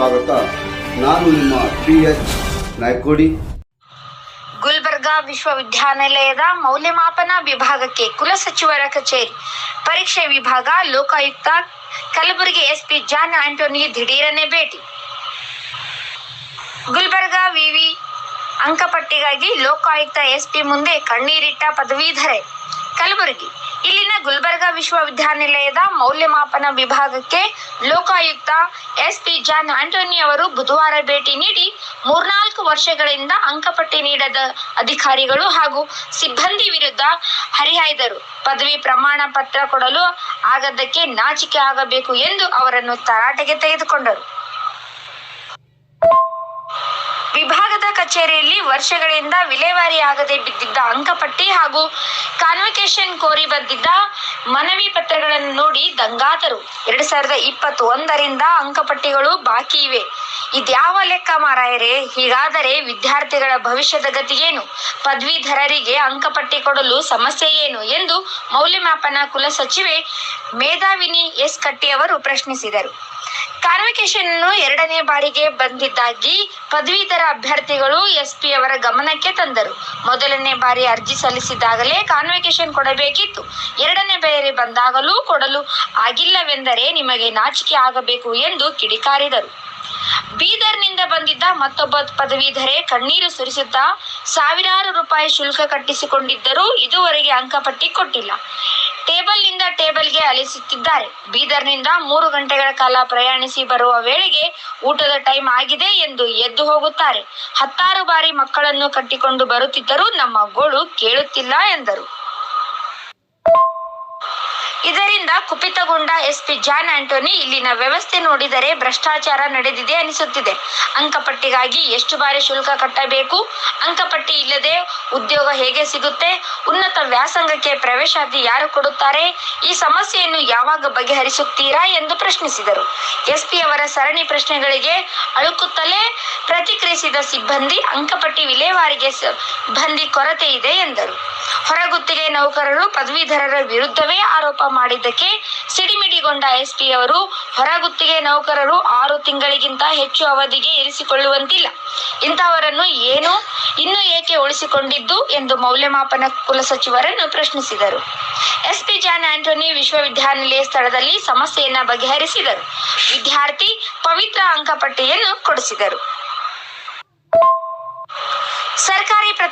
ಸ್ವಾಗತ. ನಾನು ನಿಮ್ಮ ಪಿ ಎಚ್ ನಾಯ್ಕೋಡಿ. ಗುಲ್ಬರ್ಗಾ ವಿಶ್ವವಿದ್ಯಾನಿಲಯದ ಮೌಲ್ಯಮಾಪನ ವಿಭಾಗಕ್ಕೆ ಕುಲಸಚಿವರ ಕಚೇರಿ. ಪರೀಕ್ಷೆ ವಿಭಾಗ, ಲೋಕಾಯುಕ್ತ ಕಲಬುರಗಿ ಎಸ್ಪಿ ಜಾನ್ ಆಂಟೋನಿ ದಿಢೀರನೆ ಭೇಟಿ. ಗುಲ್ಬರ್ಗಾ ವಿವಿ ಅಂಕಪಟ್ಟಿಗಾಗಿ ಲೋಕಾಯುಕ್ತ ಎಸ್ಪಿ ಮುಂದೆ ಕಣ್ಣೀರಿಟ್ಟ ಪದವೀಧರೆ. ಕಲಬುರಗಿ. ಇಲ್ಲಿನ ಗುಲ್ಬರ್ಗಾ ವಿಶ್ವವಿದ್ಯಾನಿಲಯದ ಮೌಲ್ಯಮಾಪನ ವಿಭಾಗಕ್ಕೆ Lokayukta S P John Antony ಅವರು ಬುಧವಾರ ಭೇಟಿ ನೀಡಿ ಮೂರ್ನಾಲ್ಕು ವರ್ಷಗಳಿಂದ ಅಂಕಪಟ್ಟಿ ನೀಡದ ಅಧಿಕಾರಿಗಳು ಹಾಗೂ ಸಿಬ್ಬಂದಿ ವಿರುದ್ಧ ಹರಿಹಾಯ್ದರು. ಪದವಿ ಪ್ರಮಾಣ ಪತ್ರ ಕೊಡಲು ಆಗದ್ದಕ್ಕೆ ನಾಚಿಕೆ ಆಗಬೇಕು ಎಂದು ಅವರನ್ನು ತರಾಟೆಗೆ ತೆಗೆದುಕೊಂಡರು. ವಿಭಾಗದ ಕಚೇರಿಯಲ್ಲಿ ವರ್ಷಗಳಿಂದ ವಿಲೇವಾರಿಯಾಗದೆ ಬಿದ್ದಿದ್ದ ಅಂಕಪಟ್ಟಿ ಹಾಗೂ ಕಾನ್ವಕೇಶನ್ ಕೋರಿ ಬಂದಿದ್ದ ಮನವಿ ಪತ್ರಗಳನ್ನು ನೋಡಿ ದಂಗಾತರು. ಎರಡ್ ಸಾವಿರದ ಇಪ್ಪತ್ತು ಒಂದರಿಂದ ಅಂಕಪಟ್ಟಿಗಳು ಬಾಕಿ ಇವೆ. ಇದ್ಯಾವ ಲೆಕ್ಕ ಮಾರಾಯರೇ? ಹೀಗಾದರೆ ವಿದ್ಯಾರ್ಥಿಗಳ ಭವಿಷ್ಯದ ಗತಿಯೇನು ಪದವೀಧರರಿಗೆ ಅಂಕಪಟ್ಟಿ ಕೊಡಲು ಸಮಸ್ಯೆ ಏನು ಎಂದು ಮೌಲ್ಯಮಾಪನ ಕುಲಸಚಿವೆ ಮೇಧಾವಿನಿ ಎಸ್ ಕಟ್ಟಿ ಅವರು ಪ್ರಶ್ನಿಸಿದರು. ಕಾನ್ವಿಕೇಶನ್ ಎರಡನೇ ಬಾರಿಗೆ ಬಂದಿದ್ದಾಗಿ ಪದವೀಧರ ಅಭ್ಯರ್ಥಿಗಳು ಎಸ್ಪಿ ಅವರ ಗಮನಕ್ಕೆ ತಂದರು. ಮೊದಲನೇ ಬಾರಿ ಅರ್ಜಿ ಸಲ್ಲಿಸಿದಾಗಲೇ ಕಾನ್ವಿಕೇಶನ್ ಕೊಡಬೇಕಿತ್ತು. ಎರಡನೇ ಬಾರಿ ಬಂದಾಗಲೂ ಕೊಡಲು ಆಗಿಲ್ಲವೆಂದರೆ ನಿಮಗೆ ನಾಚಿಕೆ ಆಗಬೇಕು ಎಂದು ಕಿಡಿಕಾರಿದರು. ಬೀದರ್ನಿಂದ ಬಂದಿದ್ದ ಮತ್ತೊಬ್ಬ ಪದವೀಧರೆ ಕಣ್ಣೀರು ಸುರಿಸುತ್ತಾ ಸಾವಿರಾರು ರೂಪಾಯಿ ಶುಲ್ಕ ಕಟ್ಟಿಸಿಕೊಂಡಿದ್ದರೂ ಇದುವರೆಗೆ ಅಂಕಪಟ್ಟಿ ಕೊಟ್ಟಿಲ್ಲ. ಟೇಬಲ್ನಿಂದ ಟೇಬಲ್ಗೆ ಅಲಿಸುತ್ತಿದ್ದಾರೆ ಬೀದರ್ನಿಂದ ಮೂರು ಗಂಟೆಗಳ ಕಾಲ ಪ್ರಯಾಣಿಸಿ ಬರುವ ವೇಳೆಗೆ ಊಟದ ಟೈಮ್ ಆಗಿದೆ ಎಂದು ಎದ್ದು ಹೋಗುತ್ತಾರೆ. ಹತ್ತಾರು ಬಾರಿ ಮಕ್ಕಳನ್ನು ಕಟ್ಟಿಕೊಂಡು ಬರುತ್ತಿದ್ದರೂ ನಮ್ಮ ಗೋಳು ಕೇಳುತ್ತಿಲ್ಲ ಎಂದರು. ಇದರಿಂದ ಕುಪಿತಗೊಂಡ ಎಸ್ಪಿ ಜಾನ್ ಆಂಟೋನಿ ಇಲ್ಲಿನ ವ್ಯವಸ್ಥೆ ನೋಡಿದರೆ ಭ್ರಷ್ಟಾಚಾರ ನಡೆದಿದೆ ಅನಿಸುತ್ತಿದೆ. ಅಂಕಪಟ್ಟಿಗಾಗಿ ಎಷ್ಟು ಬಾರಿ ಶುಲ್ಕ ಕಟ್ಟಬೇಕು? ಅಂಕಪಟ್ಟಿ ಇಲ್ಲದೆ ಉದ್ಯೋಗ ಹೇಗೆ ಸಿಗುತ್ತೆ? ಉನ್ನತ ವ್ಯಾಸಂಗಕ್ಕೆ ಪ್ರವೇಶಾತಿ ಯಾರು ಕೊಡುತ್ತಾರೆ? ಈ ಸಮಸ್ಯೆಯನ್ನು ಯಾವಾಗ ಬಗೆಹರಿಸುತ್ತೀರಾ ಎಂದು ಪ್ರಶ್ನಿಸಿದರು. ಎಸ್ಪಿ ಅವರ ಸರಣಿ ಪ್ರಶ್ನೆಗಳಿಗೆ ಅಳುಕುತ್ತಲೇ ಪ್ರತಿಕ್ರಿಯಿಸಿದ ಸಿಬ್ಬಂದಿ, ಅಂಕಪಟ್ಟಿ ವಿಲೇವಾರಿಗೆ ಸಿಬ್ಬಂದಿ ಕೊರತೆ ಇದೆ ಎಂದರು. ಹೊರಗುತ್ತಿಗೆ ನೌಕರರು, ಪದವೀಧರರ ವಿರುದ್ಧವೇ ಆರೋಪ ಮಾಡಿದ್ದಕ್ಕೆ ಸಿಡಿಮಿಡಿಗೊಂಡ ಎಸ್ಪಿ ಅವರು ಹೊರಗುತ್ತಿಗೆ ನೌಕರರು ಆರು ತಿಂಗಳಿಗಿಂತ ಹೆಚ್ಚು ಅವಧಿಗೆ ಇರಿಸಿಕೊಳ್ಳುವಂತಿಲ್ಲ. ಇಂಥವರನ್ನು ಏನು, ಇನ್ನು ಏಕೆ ಉಳಿಸಿಕೊಂಡಿದ್ದು ಎಂದು ಮೌಲ್ಯಮಾಪನ ಕುಲಸಚಿವರನ್ನು ಪ್ರಶ್ನಿಸಿದರು. ಎಸ್ಪಿ ಜಾನ್ ಆಂಟೋನಿ ವಿಶ್ವವಿದ್ಯಾನಿಲಯ ಸ್ಥಳದಲ್ಲಿ ಸಮಸ್ಯೆಯನ್ನ ಬಗೆಹರಿಸಿದರು. ವಿದ್ಯಾರ್ಥಿ ಪವಿತ್ರ ಅಂಕಪಟ್ಟಿಯನ್ನು ಕೊಡಿಸಿದರು.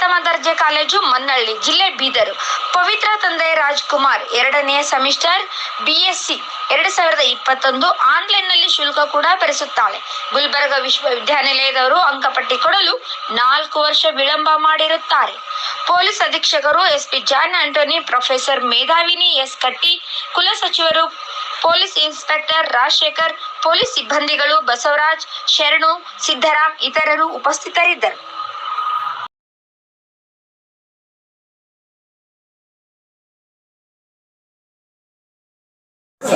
ಪ್ರಥಮ ದರ್ಜೆ ಕಾಲೇಜು ಮನ್ನಳ್ಳಿ, ಜಿಲ್ಲೆ ಬೀದರು. ಪವಿತ್ರ ತಂದೆ ರಾಜ್ಕುಮಾರ್, ಎರಡನೇ ಸೆಮಿಸ್ಟರ್ ಬಿಎಸ್ಸಿ ಎರಡು ಸಾವಿರದ ಇಪ್ಪತ್ತೊಂದು ಆನ್ಲೈನ್ನಲ್ಲಿ ಶುಲ್ಕ ಕೂಡ ಭರಿಸುತ್ತಾಳೆ. ಗುಲ್ಬರ್ಗ ವಿಶ್ವವಿದ್ಯಾನಿಲಯದವರು ಅಂಕಪಟ್ಟಿ ಕೊಡಲು ನಾಲ್ಕು ವರ್ಷ ವಿಳಂಬ ಮಾಡಿರುತ್ತಾರೆ. Police ಅಧೀಕ್ಷಕರು SP John Antony, professor Medhavini S. Katti ಕುಲಸಚಿವರು police inspector Rajashekar, police ಸಿಬ್ಬಂದಿಗಳು ಬಸವರಾಜ್ ಶರಣು, ಸಿದ್ದರಾಮ್ ಇತರರು ಉಪಸ್ಥಿತರಿದ್ದರು.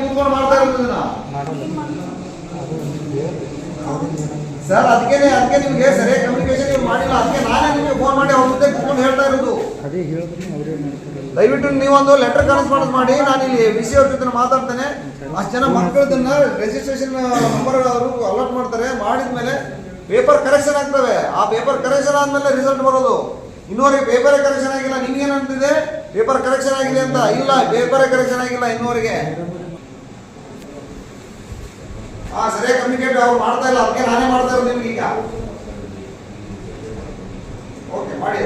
ಕೂತ್ಕೊಂಡು ಮಾಡ್ತಾ ಇರೋದು ಇದನ್ನ? ಸರ್ ಅದಕ್ಕೆ ಅದಕ್ಕೆ ನಿಮಗೆ ಸರಿಯಾಗಿ ಕಮ್ಯುನಿಕೇಶನ್ ನೀವು ಮಾಡಿಲ್ಲ. ಅದಕ್ಕೆ ನಾನೇ ನಿಮಗೆ ಫೋನ್ ಮಾಡಿ ಅವ್ರ ಜೊತೆ ಕೂತ್ಕೊಂಡು ಹೇಳ್ತಾ ಇರೋದು ದಯವಿಟ್ಟು ನೀವೊಂದು ಲೆಟರ್ ಕರೆಸ್ಪಾಂಡೆನ್ಸ್ ಮಾಡಿ. ನಾನು ಇಲ್ಲಿ ವಿ ಸಿ ಅವ್ರ ಜೊತೆ ಮಾತಾಡ್ತೇನೆ. ಅಷ್ಟು ಜನ ಮಕ್ಕಳದನ್ನ ರಿಜಿಸ್ಟ್ರೇಷನ್ ನಂಬರ್ ಅವರು ಅಲರ್ಟ್ ಮಾಡ್ತಾರೆ. ಮಾಡಿದ್ಮೇಲೆ ಪೇಪರ್ ಕರೆಕ್ಷನ್ ಆಗ್ತವೆ. ಆ ಪೇಪರ್ ಕರೆಕ್ಷನ್ ಆದ್ಮೇಲೆ ರಿಸಲ್ಟ್ ಬರೋದು. ಇನ್ನೂವರೆಗೆ ಪೇಪರ್ ಕರೆಕ್ಷನ್ ಆಗಿಲ್ಲ. ನಿಮ್ಗೆ ಏನಂತಿದೆ ಪೇಪರ್ ಕರೆಕ್ಷನ್ ಆಗಿದೆ ಅಂತ. ಇಲ್ಲ ಪೇಪರ್ ಕರೆಕ್ಷನ್ ಆಗಿಲ್ಲ ಇನ್ನೂವರೆಗೆ ಹಾ ಸರಿಯಾಗಿ ಕಮ್ಯುನಿಕೇಟ್ ಅವ್ರು ಮಾಡ್ತಾ ಇಲ್ಲ, ಅದಕ್ಕೆ ನಾನೇ ಮಾಡ್ತಾ ಇರೋದು ನಿಮ್ಗೆ ಈಗ. ಓಕೆ ಮಾಡಿ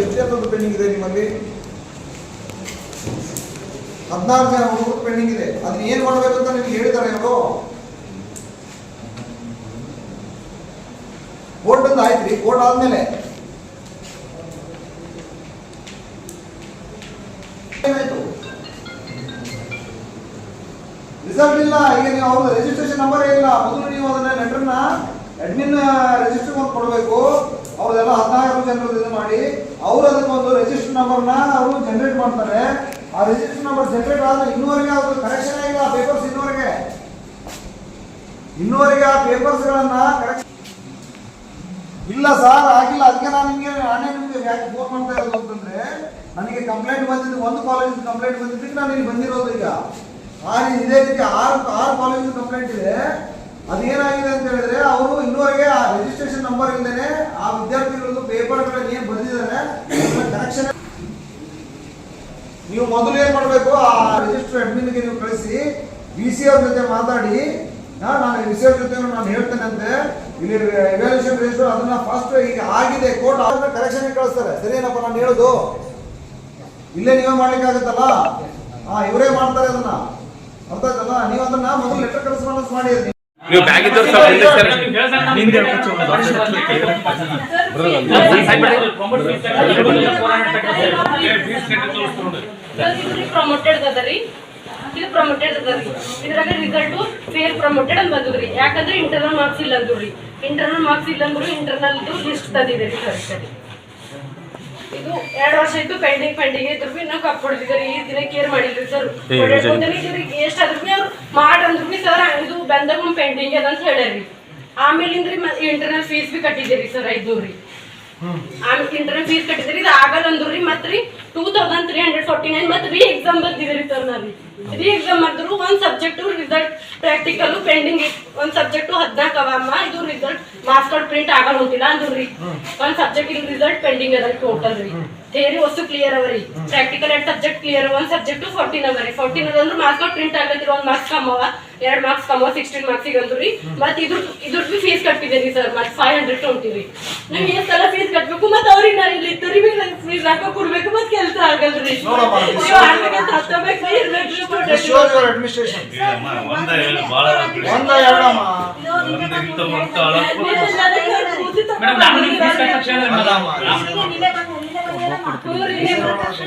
ಎಷ್ಟು ಜನದ್ದು ಪೆಂಡಿಂಗ್ ಇದೆ ನಿಮ್ಮಲ್ಲಿ? ಹದಿನಾರು ಜನ ಹುಡುಗರು ಪೆಂಡಿಂಗ್ ಇದೆ. ಅದನ್ನ ಏನ್ ಮಾಡ್ಬೇಕು ಅಂತ ನಿಮ್ಗೆ ಹೇಳ್ತಾರೆ ಇವರು ಕೋರ್ಟ್ ಒಂದು ರೀ ಕೋರ್ಟ್ ಆದ್ಮೇಲೆ ನೀವು ಅವ್ರ ರಿಜಿಸ್ಟ್ರೇಷನ್ ನಂಬರ್ ಇಲ್ಲ ಮೊದಲು ನೀವು ಅದನ್ನ ನೆಟ್ರನ್ನ ಅಡ್ಮಿನ್ ರಿಜಿಸ್ಟರ್ ಒಂದು ಕೊಡಬೇಕು. ಅವ್ರದೆಲ್ಲ ಹದಿನಾರು ಜನರು ಇದು ಮಾಡಿ, ಅವ್ರು ಅದಕ್ಕೆ ಒಂದು ರಿಜಿಸ್ಟರ್ ನಂಬರ್ನ ಅವರು ಜನರೇಟ್ ಮಾಡ್ತಾರೆ. ಆ ರಿಜಿಸ್ಟರ್ ನಂಬರ್ ಜನರೇಟ್ ಆದ್ರೆ ಇನ್ನೂವರೆಗೆ ಅವ್ರದ್ದು ಕರೆಕ್ಷನ್ ಆಗಿಲ್ಲ ಪೇಪರ್ಸ್ ಇನ್ನೂವರೆಗೆ. ಇನ್ನೂವರೆಗೆ ಆ ಪೇಪರ್ಸ್ಗಳನ್ನ ಕರೆಕ್ಷನ್ ಇಲ್ಲ ಸರ್ ಆಗಿಲ್ಲ. ಅದಕ್ಕೆ ನಾನು ನಿಮಗೆ, ನಾನೇ ನಿಮಗೆ ಯಾಕೆ ಫೋನ್ ಮಾಡ್ತಾ ಇರೋದು ಅಂತಂದ್ರೆ, ನನಗೆ ಕಂಪ್ಲೇಂಟ್ ಬಂದಿದ್ದು, ಒಂದು ಕಾಲೇಜ್ ಕಂಪ್ಲೇಂಟ್ ಬಂದಿದ್ದಕ್ಕೆ ನಾನು ಇಲ್ಲಿ ಬಂದಿರೋದು ಈಗ. ಆ ರೀ- ಇದೇ ರೀತಿ ಆರು ಆರು ಕಾಲೇಜು ಕಂಪ್ಲೇಂಟ್ ಇದೆ. ಅದೇನಾಗಿದೆ ಅಂತ ಹೇಳಿದ್ರೆ ಅವರು ಇನ್ನೂವರೆಗೆ ಆ ರಿಜಿಸ್ಟ್ರೇಷನ್ ನಂಬರ್ ಇಲ್ಲದೇನೆ ಆ ವಿದ್ಯಾರ್ಥಿಗಳದ್ದು ಪೇಪರ್ಗಳನ್ನ ಏನು ಬಂದಿದ್ದಾರೆ ಕನೆಕ್ಷನ್ ನೀವು ಮೊದಲು ಏನ್ ಮಾಡಬೇಕು, ಆ ರಿಜಿಸ್ಟರ್ ಅಡ್ಮಿನ್ಗೆ ನೀವು ಕಳಿಸಿ ಬಿ ಸಿ ಅವ್ರ ಜೊತೆ ಮಾತಾಡಿ. ನಾನು ಬಿ ಸಿ ಅವ್ರ ಜೊತೆ ನಾನು ಹೇಳ್ತೇನೆ ಅಂತೆ. ಇಲ್ಲಿ ಎವ್ಯಾಲ್ಯೂಷನ್ ರಿಜಿಸ್ಟರ್ ಅದನ್ನ ಫಸ್ಟ್ ಈಗ ಆಗಿದೆ ಕೋರ್ಟ್ ಆದ್ರೆ ಕರೆಕ್ಷನ್ ಕಳಿಸ್ತಾರೆ. ಸರಿನಪ್ಪ, ನಾನು ಹೇಳುದು. ಇಲ್ಲೇ ನೀವೇ ಮಾಡ್ಲಿಕ್ಕೆ ಆಗುತ್ತಲ್ಲ ಇವರೇ ಮಾಡ್ತಾರೆ ಅದನ್ನ. ನೀವು ಅದನ್ನ ಮೊದಲು ಲೆಟರ್ ಕರೆಸ್ಪಾಂಡೆನ್ಸ್ ಮಾಡಿರಿ ನೀವು ಬ್ಯಾಗ್ ಇದ್ದವ್ರು ಸ್ವಲ್ಪ ಹಿಂದೆ ಸರ್ ಪ್ರಮೋಟೆಡ್ ಅದರಿ ಇದು ಪ್ರಮೋಟೆಡ್ ಅದರಿ ಇದ್ರಾಗ ರಿಸಲ್ಟ್ ಫೇಲ್ ಪ್ರಮೋಟೆಡ್ ಅಂತ ಬಂದದ್ರಿ ಯಾಕಂದ್ರೆ ಇಂಟರ್ನಲ್ ಮಾರ್ಕ್ಸ್ ಇಲ್ಲ ಅಂದ್ರಿ ಇಂಟರ್ನಲ್ ಮಾರ್ಕ್ಸ್ ಇಲ್ಲ ಅಂದ್ರು ಇಂಟರ್ನಲ್ ಲಿಸ್ಟ್ ತಂದಿದ್ದೀರಿ ಸರ್ ಸರಿ ಇದು ಎರಡು ವರ್ಷ ಇತ್ತು ಪೆಂಡಿಂಗ್ ಪೆಂಡಿಂಗ್ ಇದ್ರು. ಬಿ ನಾವು ಕಪ್ ಹೊಡೆದಿದ್ದಾರೆ. ಈ ದಿನ ಕೇರ್ ಮಾಡಿಲ್ರಿ ಸರ್ ಎಷ್ಟಾದ್ರು ಬಿ ಅವ್ರು ಮಾಡಂದ್ರು ಬಿ ಸರ್ ಇದು ಬಂದಾಗ ಪೆಂಡಿಂಗ್ ಅದ ಅಂತ ಹೇಳ್ಯಾರಿ ಆಮೇಲಿಂದ್ರಿ ಇಂಟರ್ನಲ್ ಫೀಸ್ ಬಿ ಕಟ್ಟಿದ್ದೀರಿ ಸರ್ ಐದ್ನೂರು ರೀ. ಆಮೇಲೆ ಇಂಟರ್ನಲ್ ಫೀಸ್ ಕಟ್ಟಿದ್ರಿ ಇದು ಆಗಲ್ಲ ಅಂದ್ರಿ ಮತ್ತೆ ರೀ two thousand three hundred forty nine ಮತ್ತೆ ರೀ ಎಕ್ಸಾಮ್ ಬರ್ತಿದ್ರಿ ಸರ್ ನಾನು. ರೀ ಎಕ್ಸಾಮ್ ಮಾಡಿದ್ರು ಒಂದು ಸಬ್ಜೆಕ್ಟು ರಿಸಲ್ಟ್ ಪ್ರಾಕ್ಟಿಕಲ್ ಪೆಂಡಿಂಗ್ ಒಂದು ಸಬ್ಜೆಕ್ಟು ಹದಿನಾಲ್ಕು ಅವಮ್ಮ ಇದು ರಿಸಲ್ಟ್ ಮಾರ್ಕ್ಸ್ ಕಾರ್ಡ್ ಪ್ರಿಂಟ್ ಆಗಲ್ಲ ಅಂದ್ರು ರೀ ಒಂದು ಸಬ್ಜೆಕ್ಟ್ ಇದು ರಿಸಲ್ಟ್ ಪೆಂಡಿಂಗ್ ಅದ ಟೋಟಲ್ ರೀ. ಥೇರಿ ವಸ್ತು ಕ್ಲಿಯರ್ ಅವ ರೀ. ಪ್ರಾಕ್ಟಿಕಲ್ ಎರಡು ಸಬ್ಜೆಕ್ಟ್ ಕ್ಲಿಯರ್ ಒಂದು ಸಬ್ಜೆಕ್ಟು ಫೋರ್ಟೀನ್ ರೀ. ಫೋರ್ಟೀನ್ ಅದಂದ್ರೆ ಮಾರ್ಕ್ಸ್ ಪ್ರಿಂಟ್ ಆಗತ್ತಿರ ಒಂದು ಮಾರ್ಕ್ಸ್ ಕಮ್ಮವ ಎರಡು ಮಾರ್ಕ್ಸ್ ಕಮ್ಮವ ಸಿಕ್ಸ್ಟೀನ್ ಮಾರ್ಕ್ಸಿಗೆ ಅಂದ್ರಿ ರೀ ಮತ್ತೆ ಇದ್ರ ಇದ್ರದ್ದು ಫೀಸ್ ಕಟ್ಟಿದ್ದೀರಿ ಸರ್ ಮತ್ತೆ ಫೈವ್ ಹಂಡ್ರೆಡ್ ಹೊಂಟಿರಿ ನೀವು ಎಷ್ಟು ಸಲ ಫೀಸ್ ಕಟ್ಟಬೇಕು ಮತ್ತೆ ಅವ್ರಿಗೆ ನಾನು ಇಲ್ಲಿ ಇದ್ದವ್ರಿಗೆ ಬಿ ಫೀಸ್ ಹಾಕೋ ಕೊಡ್ಬೇಕು ಮತ್ತೆ ಕೆಲಸ ಆಗಲ್ರಿ. ನೀವು ಆಡ್ಬೇಕಂತ ಹತ್ತಬೇಕು ಇರ್ಬೇಕು ಅಡ್ಮಿನಿಸ್ಟ್ರೇಷನ್ ಒಂದ ಎರಡಮ್ಮ ಮೇಡಮ್ ನಾನು ನಿಮ್ಗೆ ಫೀಸ್ ಕಟ್ಟಕ್ಕೆ ಹೇಳಿದ್ರೆ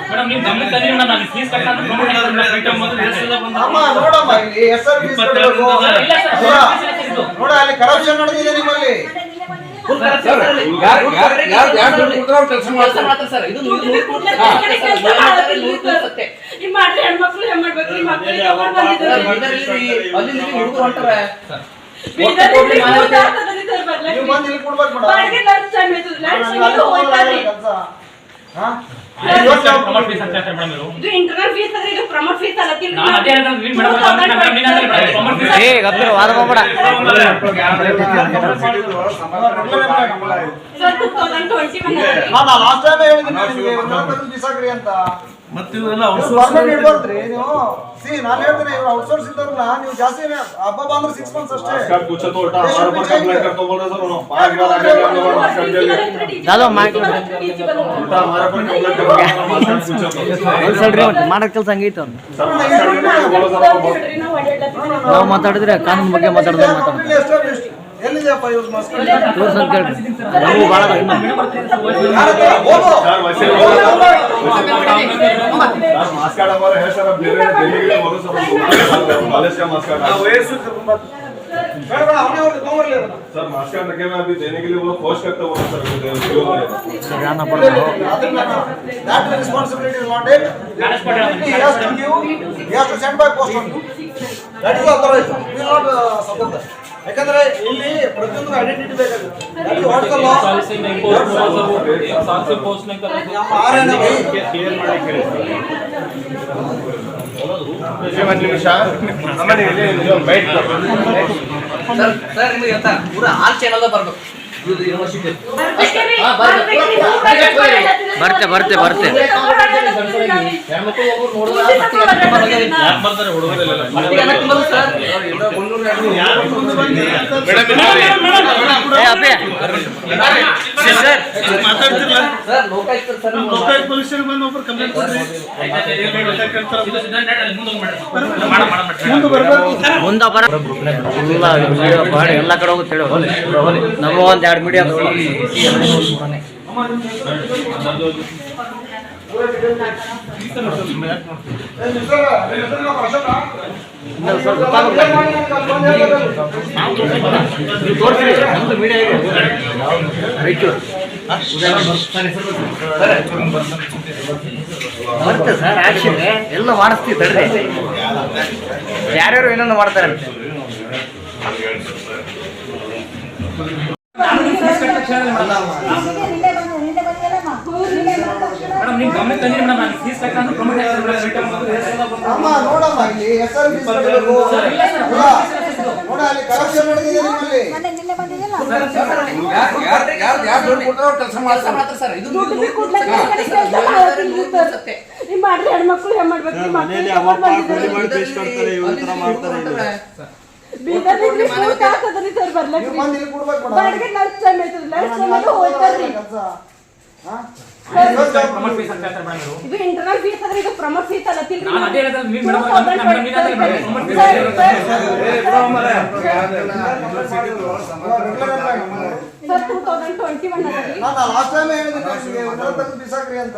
ಮೇಡಮ್ ನೀವು ಗಮನ ತಂದಿರಿ ನಾನು ಫೀಸ್ ಕಟ್ಟಕ್ಕೆ ನೋಡಮ್ಮ ಇಲ್ಲ ಫೀಸ್. ನೋಡ ಅಲ್ಲಿ ಕರಪ್ಷನ್ ನಡೆದಿದೆ ನಿಮ್ಮಲ್ಲಿ. ಕೆಲಸ ಮಾಡ್ತಾರೆ ಸರ್ ಇದು ನೂರು ನೂರು ಕೋಟಿ ಸತ್ಯ. ಈ ಮಾಡ್ರಿ ಹೆಣ್ಮಕ್ಳು ಹೆಣ್ ಮಾಡ್ಬೇಕು? ಈ ಮಕ್ಳಿಗೆ ತಗೊಂಡ್ ಬಂದಿದ್ದಾರೆ. ಬೀದರಲ್ಲಿ ಅಲ್ಲಿಂದ ಇಲ್ಲಿ ಹುಡುಗರು ಹೊಂಟಾರೆ ಬೀದರ್ನಲ್ಲಿ ಮೂವತ್ತು ಆಗ್ತದೆ ಸರ್. ಬರ್ಲಿಕ್ಕೆ. ಬಾಡಿಗೆ lunch time ಆಯ್ತು. lunch time ಹೇಳ್ತಾರೆ ಮೇಡಮ್ ಇವರು ಇದು internal fees ಅದ್ರಿ, ಇದು promote fees ಅಲ್ಲ, ನಾನು ಅದೇ ಹೇಳ್ದೆ ಅಂದ್ರೆ ಏ ಗಪ್ಪಿರು ವಾದ ಮಾಡ್ಬೇಡ So, 2021 ಅದ್ರಿ. ಲಾಸ್ಟ್ ಟೈಮ್ ಹೇಳಿದ್ದೀನಿ ಬಿಸಾಕ್ರಿ ಅಂತ. ಮತ್ತೆ ಇವರೆಲ್ಲ ಪರ್ಮನೆಂಟ್ ಇಡ್ಬಾರ್ದ್ರಿ ನೀವು ಸಿ ನಾನು ಹೇಳ್ತೀನಿ ಇವ್ರು ಔಟ್ಸೋರ್ಸ್ ಇದ್ದವ್ರನ್ನ ನೀವು ಜಾಸ್ತಿ ಹಬ್ಬ ಬಂದ್ರೆ ಸಿಕ್ಸ್ ಮಂತ್ಸ್ ಅಷ್ಟೇ ದಾದೋ ಮಾಡಿ ಕೆಲಸ ಹಂಗೈತೆ ಅವ್ನು ನಾವು ನಾವು ಮಾತಾಡಿದ್ರೆ ಕಾನೂನು ಬಗ್ಗೆ ಮಾತಾಡಿದ್ರೆ ಮಾತಾಡ್ತಾರೆ ಎಲ್ಲಿದೆಯಪ್ಪ ಇವ್ರ ಮಾಸ್ಕ್ ತೋರ್ಸ್ ಅಂತ ಕೇಳ್ರಿ ನಮಗೂ ಭಾಳ ಅದ ಇನ್ನು. ಯಾರ ಹತ್ರ? ಹೋಗು. ಬೇಡ ಬೇಡ ಅವನೇ ಹೋಗಿ ತೊಗೊಂಬರ್ಲಿ ಅದನ್ನ. सर मास्क कार्ड रखे में अभी देने के लिए वो कोच करते हो सर क्यों ಸರಿ ಅನ್ನ ಪಡ್ತಾರೆ ಅದನ್ನ that responsibility is not there. He has to give, he has to send by post only. That is authorized. We will not uh, support that. ಯಾಕಂದ್ರೆ ಇಲ್ಲಿ ಪ್ರತಿಯೊಂದು ಐಡೆಂಟಿಟಿ ಬೇಕಾಗುತ್ತೆ. ನಿಮಿಷ ಪೂರ ಆಲ್ ಚಾನಲ್ ಬರ್ಬೇಕು. ಯೂನಿವರ್ಸಿಟಿ ಬರ್ತೆ ಬರ್ತೆ ಬರ್ತೆ ಮುಂದೆ ಬರ ಎಲ್ಲ ಕಡೆ ಹೋಗುತ್ತೆ ಹೇಳು ನಮ್ಮ ಒಂದ್ ಎರಡು ಮೀಡಿಯಾ ಬರುತ್ತೆ ಸರ್ ಆಕ್ಷನ್ ಎಲ್ಲ ಮಾಡಿಸ್ತೀವಿ ತಡ್ರಿ ಯಾರ್ಯಾರು ಮಾಡ್ತಾರೆ ಮಾಡ್ತಾರಂತೆ ಮೇಡಮ್ ನಿಮ್ ಗಮನ ತಂದಿರಿ ಮೇಡಮ್ ನಾನು ಫೀಸ್ ಕಟ್ಟಂತ ಪ್ರಮೋಟ್ ಅಮ್ಮ ನೋಡಮ್ಮ ಇಲ್ಲಿ ಎಸ್ ಆರ್ ಕಟ್ಟಬೇಕು ನೋಡ ಅಲ್ಲಿ ಕರಪ್ಷನ್ ನಡೆದಿದೆ ನಿಮ್ಮಲ್ಲಿ. ನಿಮ್ ಮಾಡ್ರಿ ಹೆಣ್ಮಕ್ಳು ಏನ್ ಮಾಡ್ಬೇಕು ಹಾಕದ್ರಿ ಸರ್. ಬಂದು ಇಲ್ಲಿ ಕೊಡ್ಬೇಕು ಮೇಡಮ್. ಹೋಗ್ತಾರ್ರಿ ಇದು ಇಂಟರ್ನಲ್ ಫೀಸ್ ಅಂದ್ರೆ ಇದು ಪ್ರಮೋಟ್ ಫೀಸ್ ಅಲ್ಲ ತಿಳ್ರಿ ನಾನು ಅದೇ ಹೇಳಿದ್ರೆ ಮೇಡಮ್ ನೀನು ಅದೇ madam promote fees sir two thousand twenty one ಅದರಿ ನಾನು ಲಾಸ್ಟ್ ಟೈಮ್ ನಿಮಗೆ ಬಿಸಾಕ್ರಿ ಅಂತ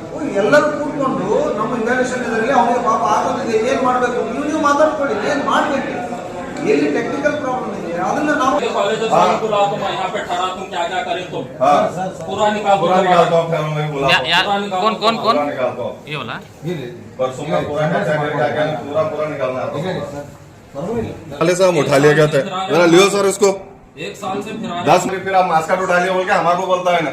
ಎಲ್ಲರೂ ಕೂತ್ಕೊಂಡು ನಮ್ಮ ಇನ್ವೆಸ್ಟಿಗೇಷನ್ ಇದರಲ್ಲಿ ಅವನಿಗೆ ಪಾಪ ಆಗೋದಿದೆ ಏನ್ ಮಾಡ್ಬೇಕು ನೀವು ನೀವು ಮಾತಾಡ್ಕೊಳ್ಳಿ ಏನ್ ಮಾಡ್ಬೇಕು ಎಲ್ಲಿ ಟೆಕ್ನಿಕಲ್ ಪ್ರಾಬ್ಲಮ್ ಇದೆ ಅದನ್ನ ನಾವು कॉलेज हाँ। बुला तो मैं यहाँ पे ठहरा तुम क्या क्या करे तुम हाँ पूरा निकाल पूरा निकालता हूँ फिर मैं बुला या- या- कौन कौन कौन पूरा निकालता हूँ ये वाला परसों में पूरा खर्चा करके आके पूरा पूरा निकालना है पहले से हम उठा लिया गया था जरा लियो सर इसको एक साल से फिर दस मिनट फिर आप मास्क कार्ड उठा लिया बोल के हमारे को बोलता है ना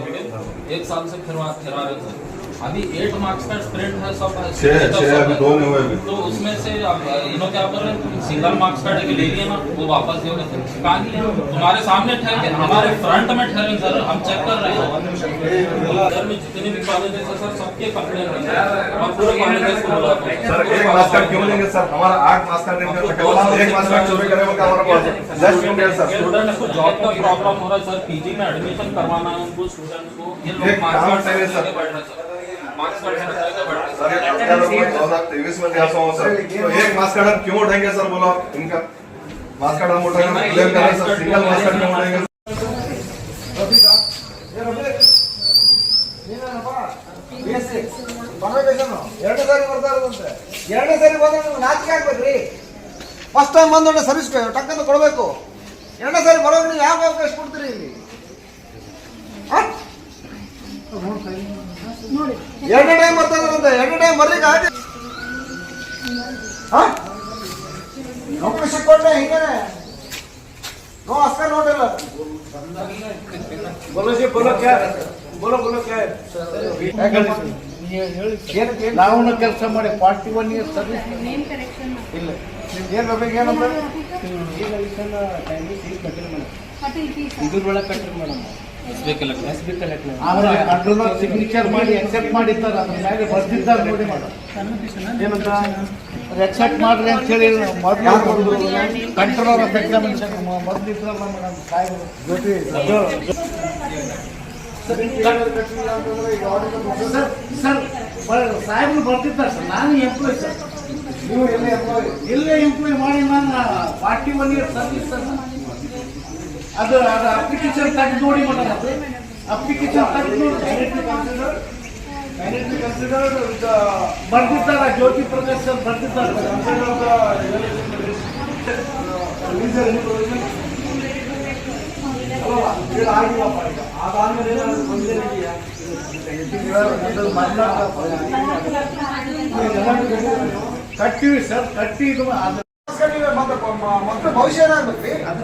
एक साल से फिर फिरा रहे थे। अभी एट मार्क्स का स्प्रेड है सब छह छह अभी दो नहीं हुए तो उसमें से इन्हों क्या कर रहे हैं? सिंगल मार्क्स के ले लिए ना वो वापस दे रहे थे कहा तुम्हारे सामने ठहरे हमारे फ्रंट में ठहरे सर हम चेक कर रहे हैं। इधर में जितने भी कॉलेज है सर सबके है। और पूरे कॉलेज को सर एक मास्क कार्ड क्यों लेंगे सर हमारा आठ इनका रखा हुआ है। एक मास्क कार्ड चोरी करे वो हमारा पास दस क्यों सर स्टूडेंट को जॉब का प्रॉब्लम हो रहा है सर पीजी में एडमिशन करवाना है उनको स्टूडेंट को। ये लोग मार्क्स करिए, सर। लेके बैठ रहे हैं सर मार्क्स कार्ड से लेके बैठ रहे हैं सर ये दो हजार तेईस में दिया सौ सर तो एक मास्क कार्ड हम क्यों उठाएंगे सर बोलो आप इनका मास्क कार्ड हम उठाएंगे क्लेम करें सर सिंगल मास्क कार्ड क्यों उठाएंगे ಕನ್ವರ್ಸೇಷನ್ ಎರಡನೇ ಸಾರಿ ಬರ್ತಾ ಇರೋದಂತೆ ಎರಡನೇ ಸಾರಿ ಬಂದ್ರೆ ನಿಮ್ಗೆ ನಾಚಿಕೆ ಆಗ್ಬೇಕ್ರಿ ಫಸ್ಟ್ ಟೈಮ್ ಬಂದೊಂಡೆ ಸರ್ವಿಸ್ ಟಕ್ಕಂತ ಕೊಡಬೇಕು ಎರಡನೇ ಸಾರಿ ಬರೋದು ನೀವು ಯಾವ ಅವಕಾಶ ಕೊಡ್ತೀರಿ ಇಲ್ಲಿ ಎರಡು ಟೈಮ್ ಬರ್ತದಂತ ಎರಡು ಟೈಮ್ ಬರ್ಲಿಕ್ಕೆ ಆಗಿ ನೌಕರಿಸಿ ಹಿಂಗೇನೆ. ನೋ ಅಷ್ಟೇ ನೋಡಿಲ್ಲ ಬಲಸಿ ಬಲಕ್ಕೆ. ಬಲ ಬಲಕ್ಕೆ. ನಾವು ಕೆಲಸ ಮಾಡಿ ಫಾರ್ಟಿ ಒನ್ ಇಯರ್ ಸರ್ವಿಸ್ ಇಲ್ಲ. ಏನು ಬರ್ಬೇಕು ಏನಂದ್ರೆ ಇದ್ರ ಒಳಗೆ ಕಟ್ಟಿರಿ ಮೇಡಮ್. ಆಮೇಲೆ ಕಂಟ್ರೋಲರ್ ಸಿಗ್ನೇಚರ್ ಮಾಡಿ ಅಕ್ಸೆಪ್ಟ್ ಮಾಡಿರ್ತಾರೆ. ಅದ್ರ ಮೇಲೆ ಬರ್ತಿದ್ದಾರೆ ನೋಡಿ ಮೇಡಮ್ ಏನಂತ? ಅಕ್ಸೆಪ್ಟ್ ಮಾಡ್ರಿ ಅಂತ ಹೇಳಿ ಮೊದಲು ಕಂಟ್ರೋಲರ್ ಆಫ್ ಎಕ್ಸಾಮಿನೇಷನ್ ಮೊದಲಿದ್ರಲ್ಲ ಮೇಡಮ್ ಸಾಹೇಬರು ಜ್ಯೋತಿ ಸರ್ ಸರ್ ಸಾಹೇಬರು ಬರ್ತಿದ್ದಾರೆ ಸರ್. ನಾನು ಎಂಪ್ಲಾಯ್ ಸರ್. ನೀವು ಎಲ್ಲ ಎಂಪ್ಲಾಯ್ ಇಲ್ಲೇ ಎಂಪ್ಲಾಯ್ ಮಾಡಿ ನಾನು forty one year service sir. ಅದು ಅದು ಅಪ್ಲಿಕೇಶನ್ ತೆಗೆದು ನೋಡಿ ಮೇಡಮ್ ಅದು. ಅಪ್ಲಿಕೇಶನ್ ತೆಗೆದು ನೋಡಿ. ಬರ್ದಿದ್ದಾರೆ? ಜ್ಯೋತಿ ಪ್ರಕಾಶ್ ಸರ್ ಬರ್ದಿದ್ದಾರೆ? ಕಟ್ಟಿವಿ ಸರ್ ಕಟ್ಟಿ ಇದು ಅದು ನೀವು ಮತ್ತೆ ಪ- ಮ- ಮಕ್ಳ ಭವಿಷ್ಯ ಏನಾಗ್ಬೇಕ್ರಿ ಅರೆ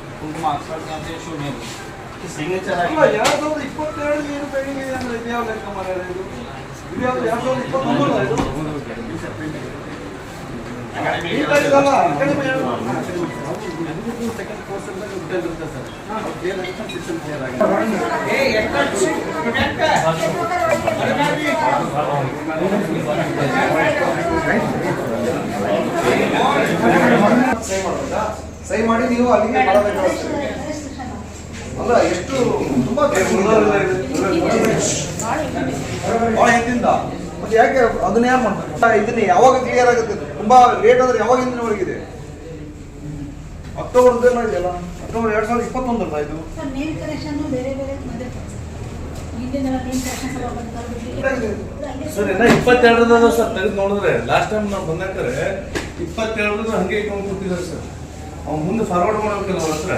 ಕುಂಕುಮ ಅಕ್ಷರದಂತೆ ಶೂನ್ಯರು ಸಿಗ್ನೇಚರ್ ಅಲ್ಲ ಆಗಿದೆ. ಎರಡು ಸಾವಿರದ ಇಪ್ಪತ್ತೆರಡು ನೀರು ಪೆಂಡಿಂಗ್ ಇದೆ ಅಂದ್ರೆ ಇದು ಯಾವ ಲೆಕ್ಕ ಮನೆಯಲ್ಲಿ ಇದು ಇದು ಯಾವ್ದು ಎರಡು ಸಾವಿರದ ಸೆಕೆಂಡ್ ಕೋರ್ಸ್ ಅಂತ ಇರುತ್ತೆ ಸರ್ ಏನಾಗುತ್ತೆ ಸಿಸ್ಟಮ್ ಏ ಸೇವ್ ಮಾಡೋದಾ? ಸಹಿ ಮಾಡಿ ನೀವು ಅಲ್ಲಿಗೆ ಮಾಡಬೇಕಾಗ್ತದೆ ಅಲ್ಲ ಎಷ್ಟು ತುಂಬಾ ಭಾಳ ಹಿಂದಿಂದ ಮತ್ತೆ ಯಾಕೆ ಅದನ್ನ ಯಾರು ಮಾಡ್ತಾರೆ ಇದನ್ನ ಯಾವಾಗ ಕ್ಲಿಯರ್ ಆಗುತ್ತೆ? ತುಂಬಾ ಲೇಟ್ ಅಂದ್ರೆ ಯಾವಾಗ ಹಿಂದಿನವರೆಗಿದೆ ಅಕ್ಟೋಬರ್ ಇದೆಯಲ್ಲ? ಅಕ್ಟೋಬರ್ ಎರಡ್ ಸಾವಿರದ ಇಪ್ಪತ್ತೊಂದಲ್ಲ ಇದು? ಸರ್ ಇನ್ನ ಇಪ್ಪತ್ತೆರಡರದ ಸರ್ ತೆಗೆದು ನೋಡಿದ್ರೆ ಲಾಸ್ಟ್ ಟೈಮ್ ನಾವು ಬಂದಾಕರೆ ಇಪ್ಪತ್ತೆರಡರದ ಹಂಗೆ ಇಟ್ಕೊಂಡು ಕೊಟ್ಟಿದ್ದಾರೆ ಸರ್. ಅವ್ನು ಮುಂದೆ ಫಾರ್ವರ್ಡ್ ಮಾಡ್ಬೇಕಲ್ಲ ಅವ್ರ ಹತ್ರ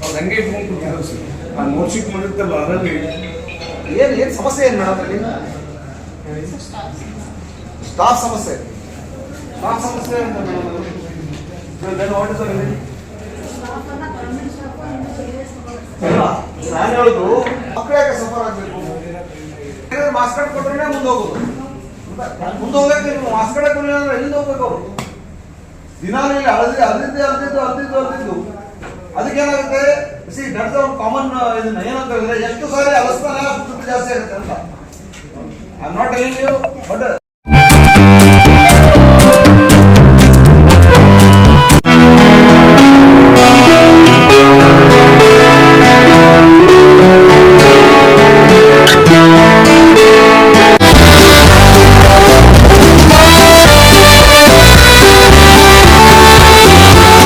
ಅವ್ರು ಹಂಗೆ ಇಟ್ಕೊಂಡು ಸರ್ ಆ ನೋಟ್ ಶೀಟ್ ಮಾಡಿರ್ತಲ್ಲ ಅದರಲ್ಲಿ ಏನ್ ಏನ್ ಸಮಸ್ಯೆ ಏನು ಮೇಡಮ್ ಅಲ್ಲಿ ಸ್ಟಾಫ್ ಸಮಸ್ಯೆ. ಸ್ಟಾಫ್ ಸಮಸ್ಯೆ ಅಂತ ನಾನು ಹೇಳುದು ಮಕ್ಕಳು ಯಾಕೆ ಸಫರ್ ಆಗ್ಬೇಕು? ಮಾಸ್ಕ್ ಕಾರ್ಡ್ ಕೊಟ್ರೆ ಮುಂದೆ ಹೋಗುದು. ಮುಂದೆ ಹೋಗಕ್ಕೆ ನೀವು ಮಾಸ್ಕ್ ಕಾರ್ಡ್ ಕೊಡಲಿಲ್ಲ ಅಂದ್ರೆ ಎಲ್ಲಿಂದ ಹೋಗ್ಬೇಕು ಅವರು? ದಿನಾಲು ಇಲ್ಲಿ ಅಳದಿ ಅಲ್ದಿದ್ದು ಅಲ್ದಿದ್ದು ಅಲ್ದಿದ್ದು ಅಲ್ದಿದ್ದು ಅದಕ್ಕೆ ಏನಾಗುತ್ತೆ ಸಿ ದಟ್ಸ್ ಒಂದು ಕಾಮನ್ ಇದನ್ನ ಏನಂತ ಹೇಳಿದ್ರೆ ಎಷ್ಟು ಸಾರಿ ಅಲಸ್ತಾನೆ ಅಷ್ಟು ದುಡ್ಡು ಜಾಸ್ತಿ ಆಗುತ್ತೆ ಅಂತ I not telling you but